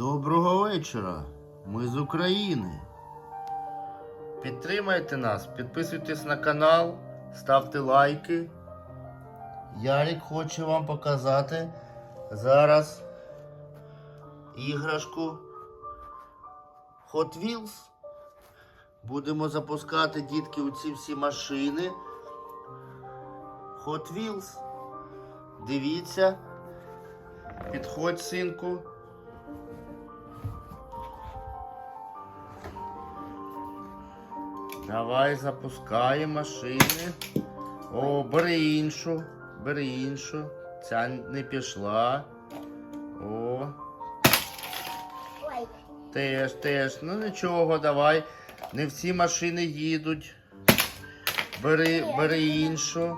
Доброго вечора. Ми з України. Підтримайте нас, підписуйтесь на канал, ставте лайки. Ярик хоче вам показати зараз іграшку Hot Wheels. Будемо запускати дітки у ці всі машини. Hot Wheels. Дивіться. Підходь, синку. Давай запускаємо машини. О, бери іншу, бери іншу. Ця не пішла. О, Ой, теж, теж. Ну нічого, давай. Не всі машини їдуть. Бери, бери іншу.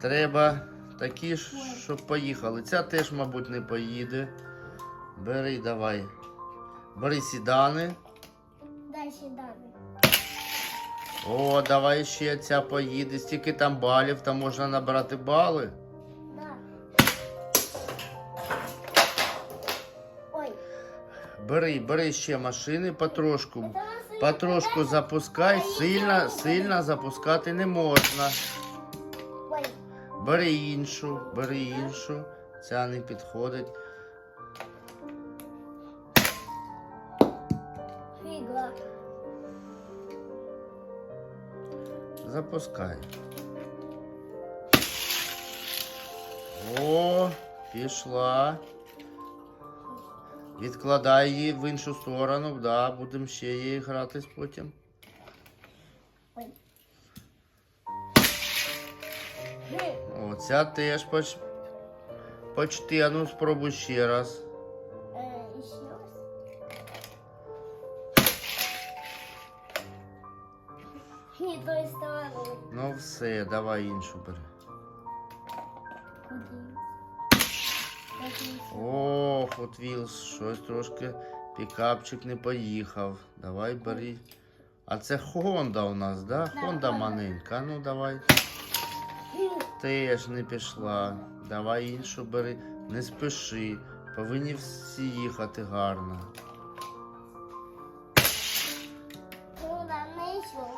Треба такі, щоб поїхали. Ця теж, мабуть, не поїде. Бери, давай. Бери сідани. дай сюда. О, давай ще ця поїде. Стільки там балів, там можна набрати бали. Да. Ой, Бери, бери ще машини потрошку. Потрошку запускай, сильно, сильно запускати не можна. Бери іншу, бери іншу. Ця не підходить. Запускай. О, пішла. Відкладай її в іншу сторону, да, будемо ще її гратись потім. Ой. Хм, О, ця теж поч... почти, а ну спробуй ще раз. Той стороны. Ну все, давай іншу бери. О, Hot Wheels, щось трошки пікапчик не поїхав. Давай бери. А це Honda у нас, да? Да, Honda Honda. маленька. Ну давай. Теж не пішла. Давай іншу бери. Не спіши. Повинні всі їхати гарно. Ну.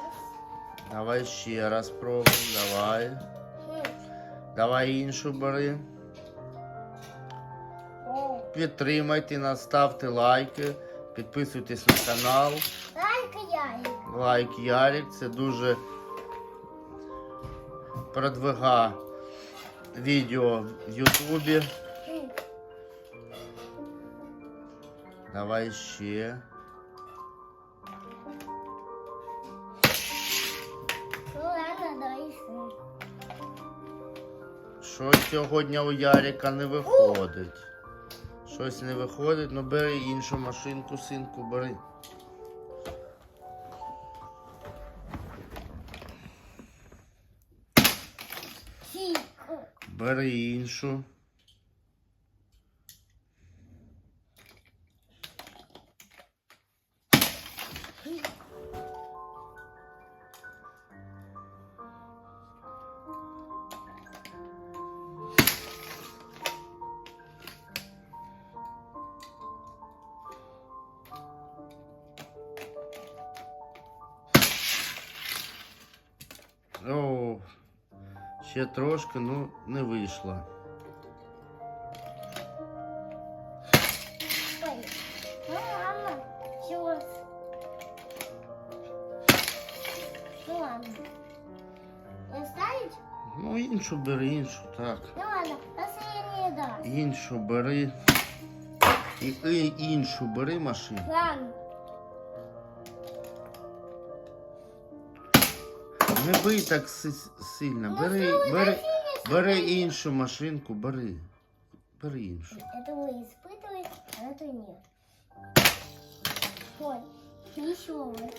Давай ще раз спробуємо. Давай. Давай іншу бери. Підтримайте нас, ставте лайки, підписуйтесь на канал. Только я. Лайк Ярик, це дуже продвига відео в Ютубі. Давай ще. Щось сьогодні у Ярика не виходить. Щось не виходить, ну бери іншу машинку, синку, бери. Бери іншу. О, ще трошки, ну не вийшло. Ну іншу бери, іншу, так. Ну ладно, я не. Іншу бери. І, іншу бери машину. Не бий так си- сильно. Бери, бери, бери іншу машинку, бери. Бери іншу. Это вы испытываете, а это нет. Ой, еще раз.